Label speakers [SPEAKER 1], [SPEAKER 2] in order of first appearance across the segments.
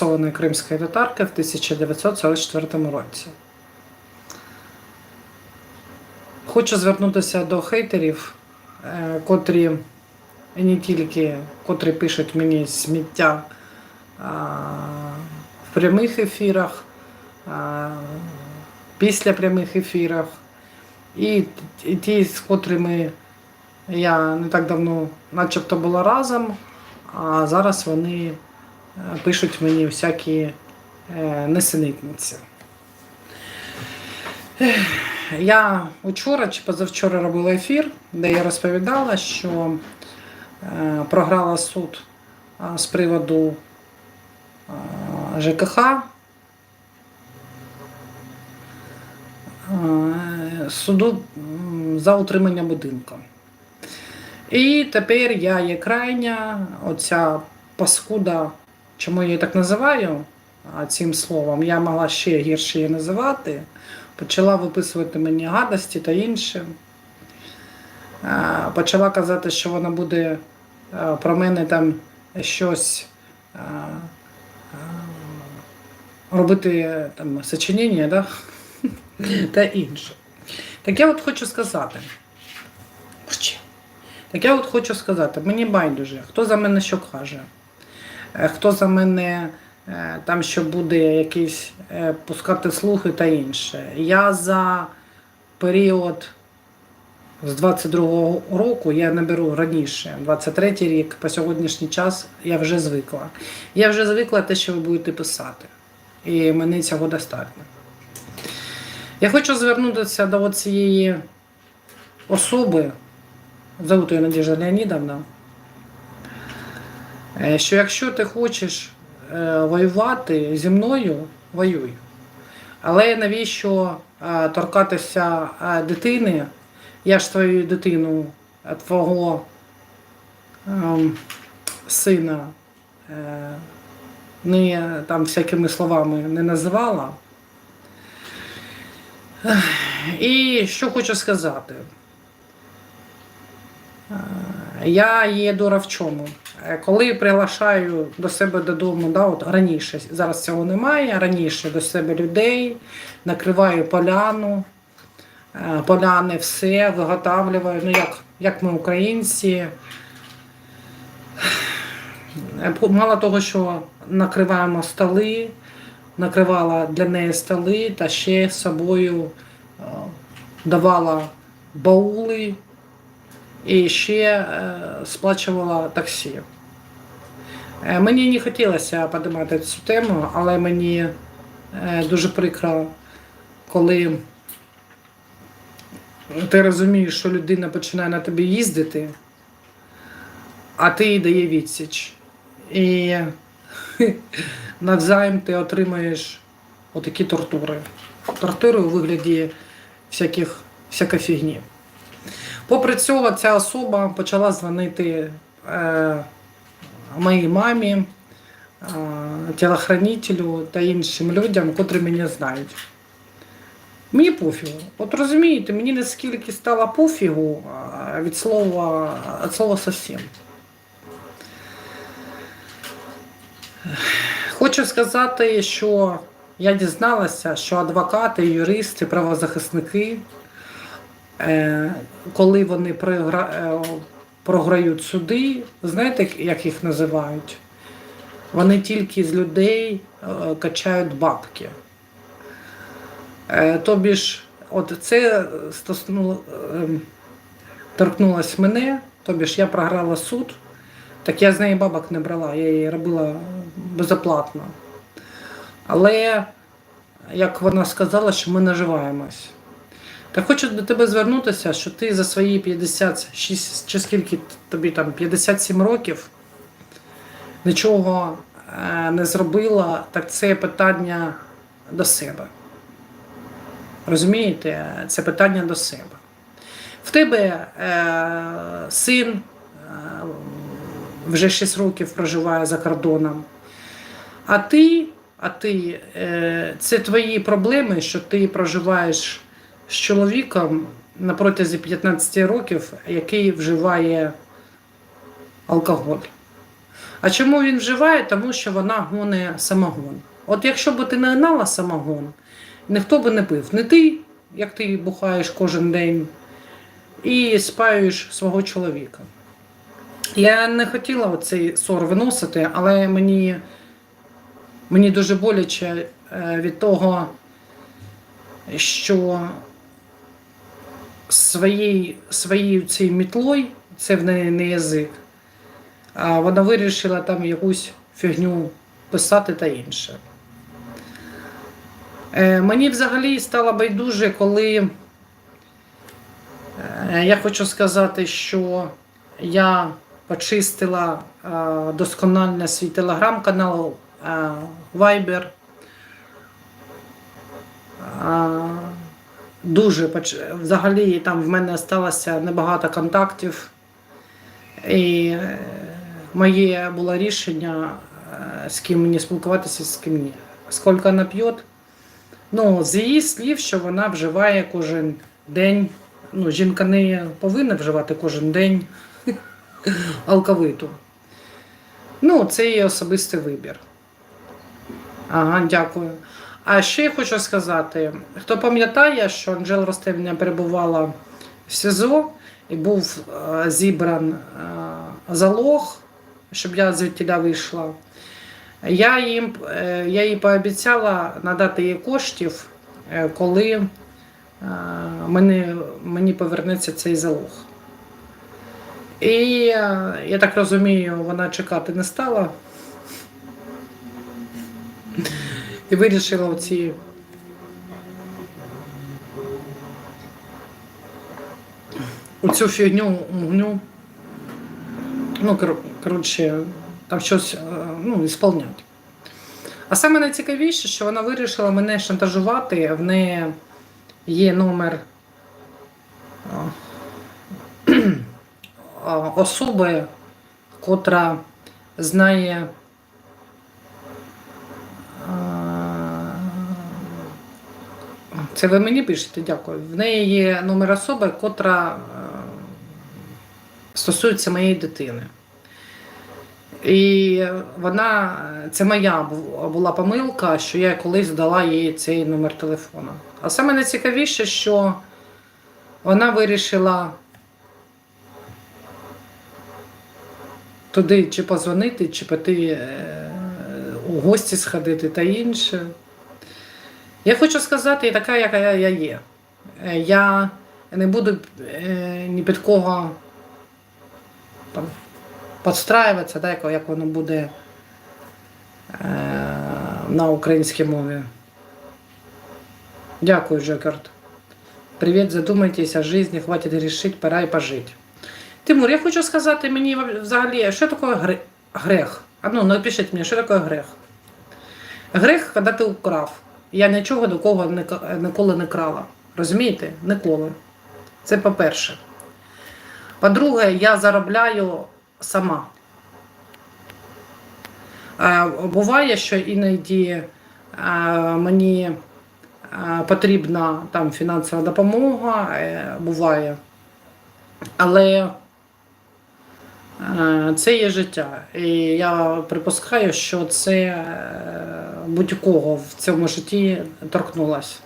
[SPEAKER 1] репресованої кримської татарки в 1944 році. Хочу звернутися до хейтерів, е, котрі не тільки котрі пишуть мені сміття в прямих ефірах, після прямих ефірах, і, ті, з котрими я не так давно начебто була разом, а зараз вони пишуть мені всякі е, несенітниці. Я вчора чи позавчора робила ефір, де я розповідала, що е, програла суд е, з приводу ЖКХ. Суду за утримання будинку. І тепер я є крайня, оця паскуда, чому я її так називаю цим словом, я могла ще гірше її називати, почала виписувати мені гадості та інше. Почала казати, що вона буде про мене там щось а, а, робити там сочинення, да? та інше. Так я от хочу сказати. Так я от хочу сказати, мені байдуже, хто за мене що каже, Е, хто за мене е, там що буде якийсь е, пускати слухи та інше. Я за період з 22-го року, я не беру раніше, 23-й рік, по сьогоднішній час я вже звикла. Я вже звикла те, що ви будете писати. І мені цього достатньо. Я хочу звернутися до цієї особи, зовут її Надежда Леонідовна, е, що якщо ти хочеш е, воювати зі мною, воюй. Але навіщо е, торкатися е, дитини? Я ж твою дитину, е, твого ем, сина е, не там всякими словами не називала. І що хочу сказати. Е, Я є дура в чому. Е, Коли приглашаю до себе додому, да, от раніше, зараз цього немає, раніше до себе людей, накриваю поляну, е, поляни все, виготовлюю, ну як, як ми українці. Е, Мало того, що накриваємо столи, накривала для неї столи та ще собою давала баули і ще е, сплачувала таксі. Е, Мені не хотілося піднімати цю тему, але мені е, дуже прикро, коли ти розумієш, що людина починає на тобі їздити, а ти їй дає відсіч. І навзаєм ти отримаєш отакі тортури. Тортури у вигляді всяких, всякої фігні. Попри цього, ця особа почала дзвонити е, моїй мамі, е, тілохранителю та іншим людям, котрі мене знають. Мені пофігу. От розумієте, мені наскільки стало пофігу від слова, від слова совсем. Хочу сказати, що я дізналася, що адвокати, юристи, правозахисники, е, коли вони е, програють суди, знаєте, як їх називають? Вони тільки з людей е, качають бабки. Е, Тобі ж, от це стосну, ем, торкнулось мене, тобі ж я програла суд, так я з неї бабок не брала, я її робила безоплатно. Але, як вона сказала, що ми наживаємось. Так хочу до тебе звернутися, що ти за свої 56 чи скільки тобі там 57 років нічого е, не зробила, так це питання до себе. Розумієте, це питання до себе. В тебе е, син е, вже 6 років проживає за кордоном. А ти, а ти е, це твої проблеми, що ти проживаєш з чоловіком на протязі 15 років, який вживає алкоголь. А чому він вживає? Тому що вона гоне самогон. От якщо б ти не гнала самогон, ніхто би не пив. Не ти, як ти бухаєш кожен день, і спаюєш свого чоловіка. Я не хотіла цей ссор виносити, але мені, мені дуже боляче е, від того, що своєю, своєю цією мітлою, це в неї не язик, а вона вирішила там якусь фігню писати та інше. Е, Мені взагалі стало байдуже, коли е, я хочу сказати, що я почистила е, досконально свій телеграм-канал е, Viber. Е, Дуже взагалі там в мене залишилося небагато контактів. І е, моє було рішення, е, з ким мені спілкуватися, з ким ні. Скільки вона п'є, ну, з її слів, що вона вживає кожен день. Ну, жінка не повинна вживати кожен день алковиту. Ну, це її особистий вибір. Ага, дякую. А ще я хочу сказати: хто пам'ятає, що Анжела Ростевня перебувала в СІЗО і був е, зібран е, залог, щоб я звідтіля вийшла. Я, їм, е, я їй пообіцяла надати їй коштів, коли мені, мені повернеться цей залог. І я так розумію, вона чекати не стала. І вирішила оці. Оцю фігню гню. Ну, кор- коротше, там щось е, ну, ісполняти. А саме найцікавіше, що вона вирішила мене шантажувати. В неї є номер е, е, особи, котра знає. Це ви мені пишете, дякую. В неї є номер особи, котра е, стосується моєї дитини. І вона, це моя була помилка, що я колись дала їй цей номер телефону. А саме найцікавіше, що вона вирішила туди чи позвонити, чи піти е, у гості сходити та інше. Я хочу сказати, така, яка я є. Е, Я не буду е, ні під кого там, підстраюватися, так, як воно буде е, на українській мові. Дякую, Джекард. Привіт, задумайтесь о житті, хватить решить, пора і пожити. Тимур, я хочу сказати мені взагалі, що таке грех? А ну, напишіть мені, що таке грех? Грех, коли ти украв. Я нічого до кого ніколи не крала. Розумієте? Ніколи. Це по-перше. По-друге, я заробляю сама. Е, Буває, що іноді е, мені е, потрібна там фінансова допомога, буває. Але це є життя. І я припускаю, що це будь-кого в цьому житті торкнулося.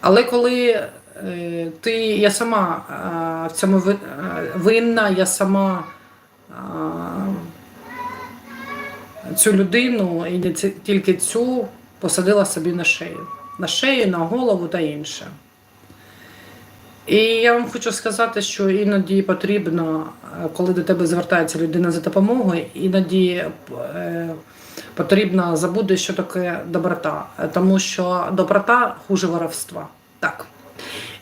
[SPEAKER 1] Але коли е, ти, я сама е, в цьому е, винна, я сама цю людину і не тільки цю посадила собі на шею. На шею, на голову та інше. І я вам хочу сказати, що іноді потрібно, е, коли до тебе звертається людина за допомогою, іноді е, потрібно забути, що таке доброта. Тому що доброта хуже воровства. Так.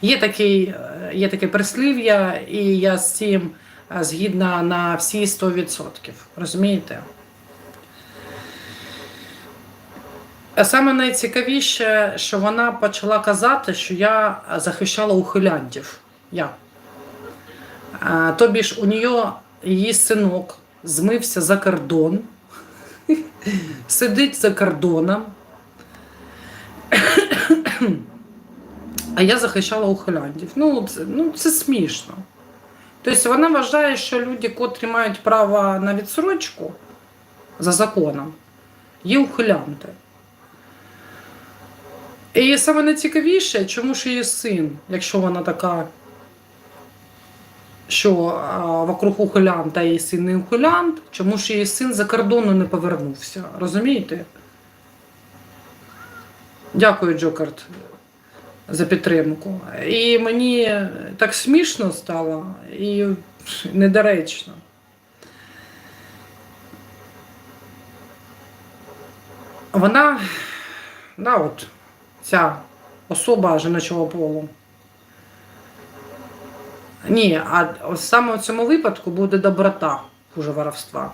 [SPEAKER 1] Є, такий, е, є таке прислів'я, і я з цим згідна на всі 100%. Розумієте? А саме найцікавіше, що вона почала казати, що я захищала ухилянтів. Я. Тобі ж у нього її синок змився за кордон, сидить за кордоном. А я захищала ухилянтів. Ну, це, ну, це смішно. Тобто вона вважає, що люди, котрі мають право на відсрочку за законом, є ухилянти. І саме найцікавіше, чому ж її син, якщо вона така, що а, вокруг ухилянта її син не ухилянт, чому ж її син за кордону не повернувся? Розумієте? Дякую, Джокарт, за підтримку. І мені так смішно стало і недоречно. Вона, да, от, ця особа жіночого полу. Ні, а саме в цьому випадку буде доброта хуже воровства.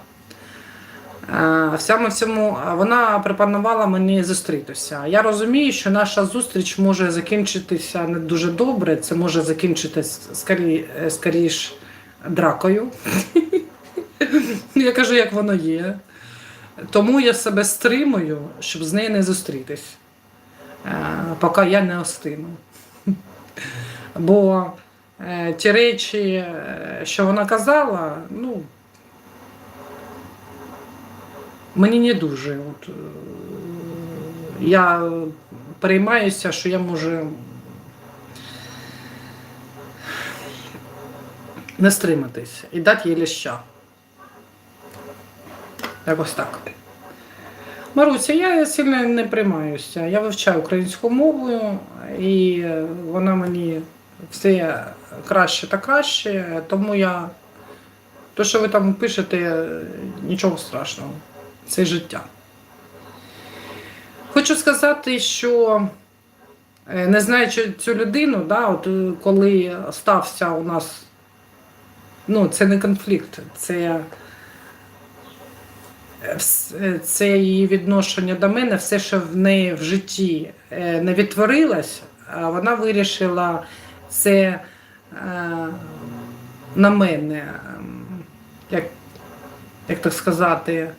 [SPEAKER 1] Е, Саме в цьому е, вона пропонувала мені зустрітися. Я розумію, що наша зустріч може закінчитися не дуже добре. Це може закінчитися скорі, е, скоріш дракою. Я кажу, як воно є. Тому я себе стримую, щоб з нею не зустрітись, поки я не остину. Бо е, ті речі, е, що вона казала, ну. Мені не дуже. От, е, я переймаюся, що я можу не стриматись і дати їй ляща. Якось так. Маруся, я сильно не приймаюся. Я вивчаю українську мову, і вона мені все краще та краще, тому я. То, що ви там пишете, нічого страшного. Це життя. Хочу сказати, що е, не знаючи цю людину, да, от е, коли стався у нас, ну, це не конфлікт, це, це її відношення до мене, все, що в неї в житті е, не відтворилось, вона вирішила це е, на мене, ем, як, як так сказати,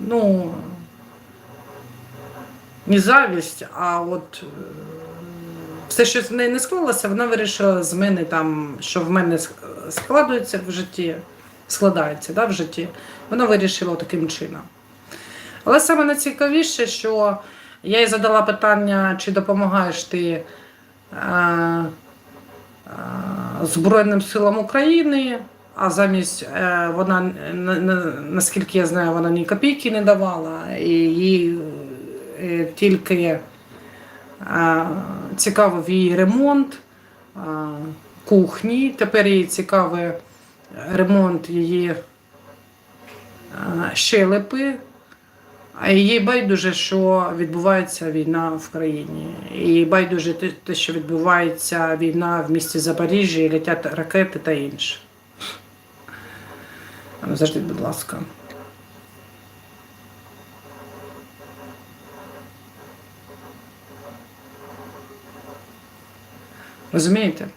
[SPEAKER 1] ну, не завість, а от е, все, що з неї не склалося, вона вирішила з мене там, що в мене ск- складається в житті, складається да, в житті, вона вирішила таким чином. Але саме найцікавіше, що я їй задала питання, чи допомагаєш ти е, е, Збройним силам України, а замість е, вона, на- на- наскільки я знаю, вона ні копійки не давала, і їй е, тільки е, цікавив її ремонт е, кухні. Тепер їй цікавий ремонт її е, щелепи. А їй байдуже, що відбувається війна в країні. І байдуже те- що відбувається війна в місті Запоріжжя, і летять ракети та інше. Ну, будь ласка. Розумієте?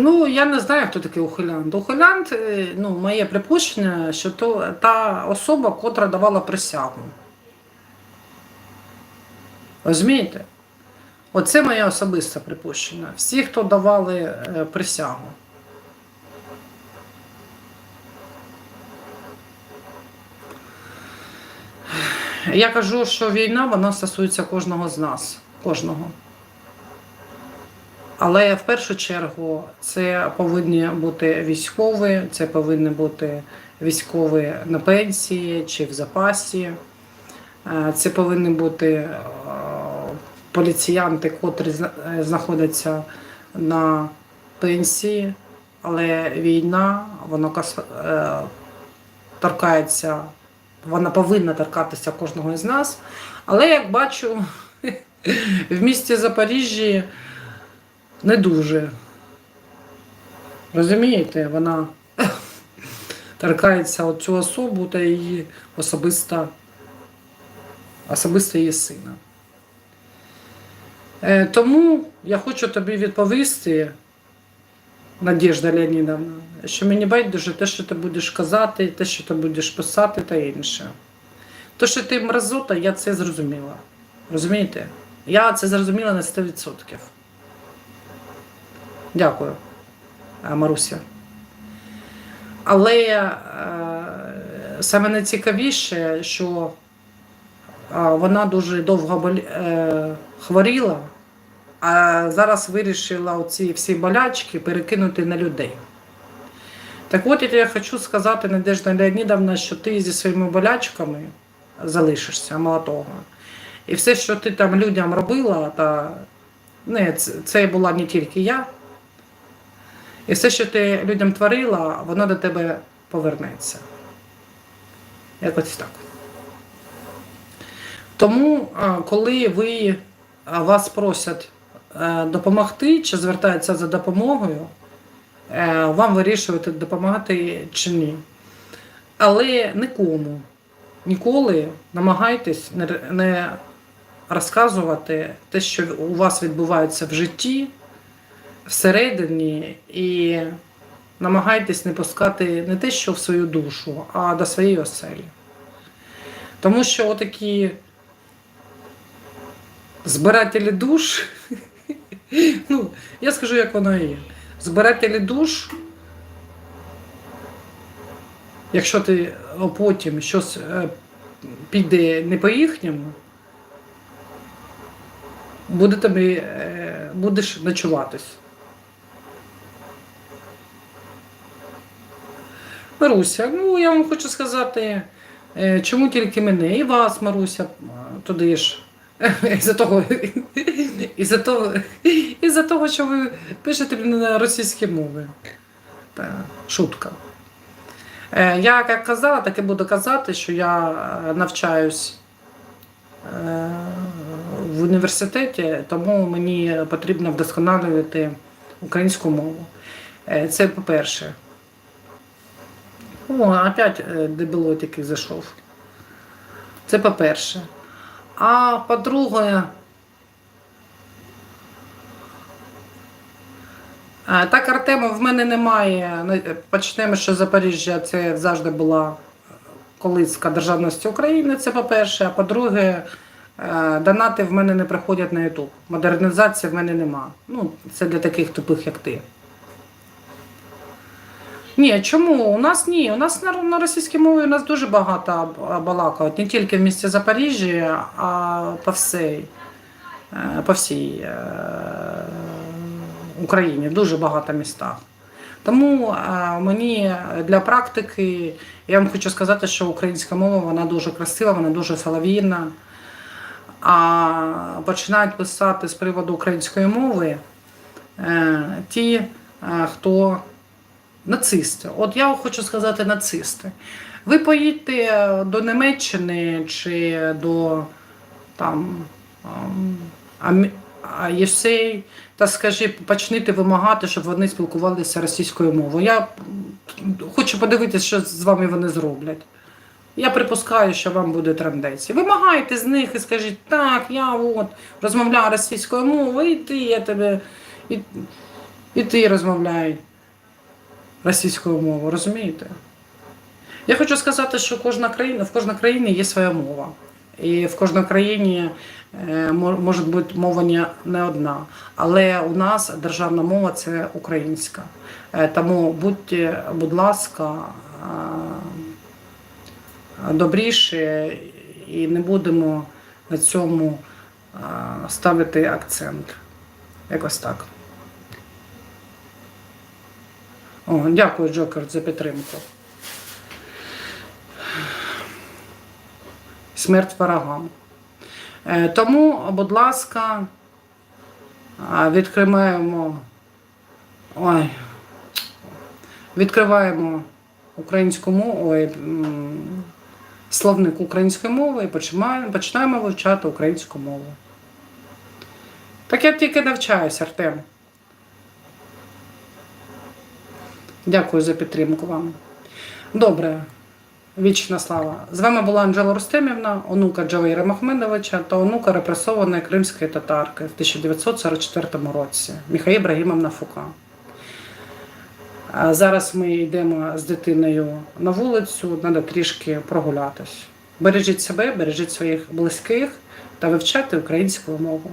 [SPEAKER 1] Ну, я не знаю, хто такий ухилянт. Ухилянт, е, ну, моє припущення, що то та особа, котра давала присягу. Розумієте? Оце моє особисте припущення. Всі, хто давали е, присягу. Я кажу, що війна вона стосується кожного з нас. Кожного. Але в першу чергу це повинні бути військові, це повинні бути військові на пенсії чи в запасі. Е, Це повинні бути е, поліціянти, котрі знаходяться на пенсії, але війна вона е, торкається, вона повинна торкатися кожного із нас. Але як бачу, в місті Запоріжжі не дуже. Розумієте, вона торкається от цю особу та її особиста, особисто її сина. Е, тому я хочу тобі відповісти, Надіжда Леонідовна, що мені байдуже те, що ти будеш казати, те, що ти будеш писати та інше. То, що ти мразота, я це зрозуміла. Розумієте? Я це зрозуміла на 100%. Дякую, Маруся. Але е, саме найцікавіше, що е, вона дуже довго е, хворіла, а зараз вирішила оці всі болячки перекинути на людей. Так от я хочу сказати, Надежда Леонідовна, що ти зі своїми болячками залишишся, мало того. І все, що ти там людям робила, та не, це, це була не тільки я. І все, що ти людям творила, воно до тебе повернеться. Якось так. Тому, коли ви вас просять е, допомогти чи звертаються за допомогою, е, вам вирішувати, допомагати чи ні. Але нікому, ніколи намагайтесь не розказувати те, що у вас відбувається в житті, всередині, і намагайтесь не пускати не те, що в свою душу, а до своєї оселі. Тому що отакі збирателі душ, ну, я скажу, як воно є. Збирателі душ, якщо ти потім щось е, піде не по їхньому, буде тобі, е, будеш ночуватись. Маруся, ну я вам хочу сказати, е, чому тільки мене і вас, Маруся, туди ж. Із-за того, із-за того, із-за того, що ви пишете на російській мові. Шутка. Е, Я як казала, так і буду казати, що я е, навчаюсь в університеті, тому мені потрібно вдосконалювати українську мову. Це по-перше. О, опять е, дебілот який зайшов. Це по-перше. А по-друге, е, так, Артема, в мене немає. Ну, е, Почнемо, що Запоріжжя це завжди була колиска державності України, це по-перше. А по-друге, донати в мене не приходять на YouTube. Модернізації в мене нема. Ну, це для таких тупих, як ти. Ні, чому? У нас ні. У нас на, на російській мові у нас дуже багато балакають. Не тільки в місті Запоріжжя, а по всій, е, по всій е, Україні, в дуже багато містах. Тому е, мені для практики я вам хочу сказати, що українська мова вона дуже красива, вона дуже солов'їна. А починають писати з приводу української мови ті, хто нацисти. От я хочу сказати нацисти. Ви поїдьте до Німеччини чи до там а, Єсей та скажи, почнете вимагати, щоб вони спілкувалися російською мовою. Я хочу подивитися, що з вами вони зроблять. Я припускаю, що вам буде трендець. Вимагайте з них і скажіть, так, я от розмовляю російською мовою, і ти, я тебе, і, і ти розмовляй російською мовою, розумієте? Я хочу сказати, що кожна країна, в кожній країні є своя мова. І в кожній країні е, може бути мова не, одна. Але у нас державна мова це українська. Е, Тому будьте, будь ласка, е, добріші і не будемо на цьому ставити акцент. Якось так. О, дякую, Джокер, за підтримку. Смерть ворогам. Е, Тому, будь ласка, відкриваємо. Ой, відкриваємо українську мову, ой, словник української мови і починаємо, починаємо вивчати українську мову. Так я тільки навчаюся, Артем. Дякую за підтримку вам. Добре, вічна слава. З вами була Анжела Рустемівна, онука Джавейра Махмедовича та онука репресованої кримської татарки в 1944 році Міхаїл Ібрагімовна Фука. Зараз ми йдемо з дитиною на вулицю, треба трішки прогулятись. Бережіть себе, бережіть своїх близьких та вивчайте українську мову.